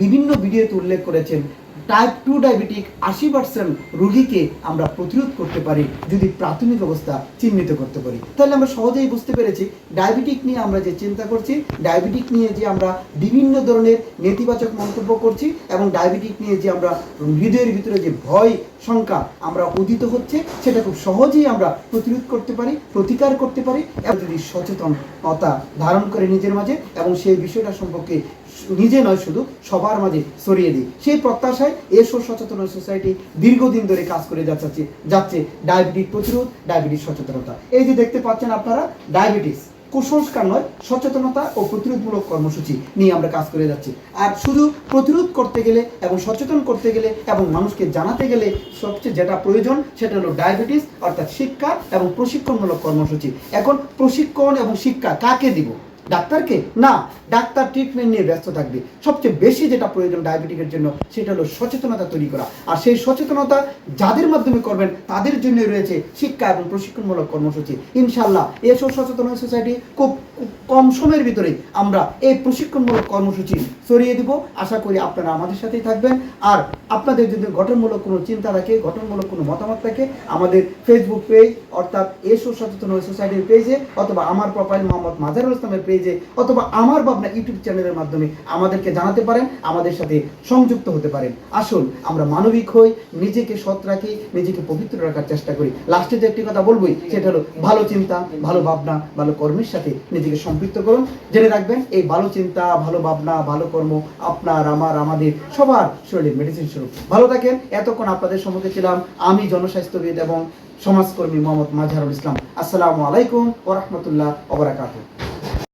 বিভিন্ন ভিডিওতে উল্লেখ করেছেন টাইপ টু ডায়াবেটিক আশি পার্সেন্ট রোগীকে আমরা প্রতিরোধ করতে পারি যদি প্রাথমিক অবস্থা চিহ্নিত করতে পারি। তাহলে আমরা সহজেই বুঝতে পেরেছি ডায়াবেটিক নিয়ে আমরা যে চিন্তা করছি ডায়াবেটিক নিয়ে যে আমরা বিভিন্ন ধরনের নেতিবাচক মন্তব্য করছি এবং ডায়াবেটিক নিয়ে যে আমরা হৃদয়ের ভিতরে যে ভয় শঙ্কা আমরা উদিত হচ্ছে, সেটা খুব সহজেই আমরা প্রতিরোধ করতে পারি, প্রতিকার করতে পারি এবং যদি সচেতনতা ধারণ করে নিজের মাঝে এবং সেই বিষয়টা সম্পর্কে নিজে নয়, শুধু সবার মাঝে ছড়িয়ে দিই। সেই প্রত্যাশায় এসো সচেতন সোসাইটি দীর্ঘদিন ধরে কাজ করে যাচ্ছে যাচ্ছে ডায়াবেটিস প্রতিরোধ ডায়াবেটিস সচেতনতা। এই যে দেখতে পাচ্ছেন আপনারা, ডায়াবেটিস কুসংস্কার নয়, সচেতনতা ও প্রতিরোধমূলক কর্মসূচি নিয়ে আমরা কাজ করে যাচ্ছি। আর শুধু প্রতিরোধ করতে গেলে এবং সচেতন করতে গেলে এবং মানুষকে জানাতে গেলে সবচেয়ে যেটা প্রয়োজন সেটা হলো ডায়াবেটিস, অর্থাৎ শিক্ষা এবং প্রশিক্ষণমূলক কর্মসূচি। এখন প্রশিক্ষণ এবং শিক্ষা কাকে দিব? ডাক্তারকে? না, ডাক্তার ট্রিটমেন্ট নিয়ে ব্যস্ত থাকবে। সবচেয়ে বেশি যেটা প্রয়োজন ডায়াবেটিকের জন্য, সেটা হলো সচেতনতা তৈরি করা। আর সেই সচেতনতা যাদের মাধ্যমে করবেন, তাদের জন্য রয়েছে শিক্ষা এবং প্রশিক্ষণমূলক কর্মসূচি। ইনশাল্লাহ এসব সচেতন সোসাইটি খুব খুব কম সময়ের ভিতরে আমরা এই প্রশিক্ষণমূলক কর্মসূচি ছড়িয়ে দিব। আশা করি আপনারা আমাদের সাথেই থাকবেন। আর আপনাদের যদি গঠনমূলক কোনো চিন্তা থাকে, গঠনমূলক কোনো মতামত থাকে, আমাদের ফেসবুক পেজ অর্থাৎ এসো সচেতন সোসাইটির পেজে অথবা আমার প্রোফাইল মোহাম্মদ মাজারুল ইসলামের পেজে অথবা আমার ভাবনা ইউটিউব চ্যানেলের মাধ্যমে আমাদেরকে জানাতে পারেন, আমাদের সাথে সংযুক্ত হতে পারেন। আসুন, আমরা মানবিক হই, নিজেকে সৎ রাখি, নিজেকে পবিত্র রাখার চেষ্টা করি। লাস্টে যে একটি কথা বলবোই, সেটা হলো ভালো চিন্তা, ভালো ভাবনা, ভালো কর্মের সাথে নিজেকে সম্পৃক্ত করুন। জেনে রাখবেন, এই ভালো চিন্তা, ভালো ভাবনা, ভালো কর্ম আপনার, আমার, আমাদের সবার শরীরের মেডিসিন স্বরূপ। ভালো থাকেন। এতক্ষণ আপনাদের সম্মুখে ছিলাম আমি জনস্বাস্থ্যবিদ এবং সমাজকর্মী মোহাম্মদ মাজহারুল ইসলাম। আসসালামু আলাইকুম ওরহমতুল্লাহ ওবরাকাতুহ